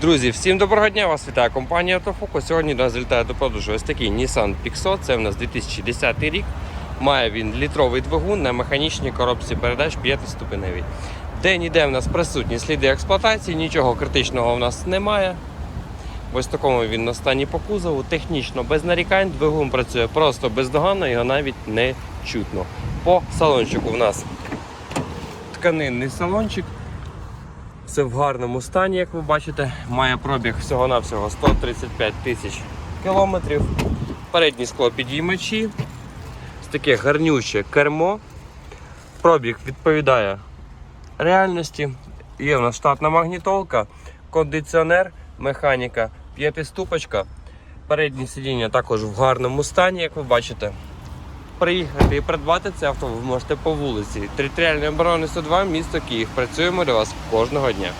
Друзі, всім доброго дня! Вас вітає компанія Автофокус. Сьогодні до нас залітає до продажу ось такий Nissan Pixo. Це у нас 2010 рік. Має він літровий двигун на механічній коробці передач 5-ступеневій. Де-ніде в нас присутні сліди експлуатації, нічого критичного в нас немає. Ось такому він на стані по кузову, технічно без нарікань, двигун працює просто бездоганно, його навіть не чутно. По салончику в нас тканинний салончик. Все в гарному стані, як ви бачите. Має пробіг всього-навсього 135 тисяч кілометрів. Передні скло підіймачі. Таке гарнюче кермо. Пробіг відповідає реальності. Є у нас штатна магнітолка, кондиціонер, механіка, п'ятиступочка. Передні сидіння також в гарному стані, як ви бачите. Приїхати і придбати це авто ви можете по вулиці. Територіальної оборони 102, місто Київ. Працюємо для вас кожного дня.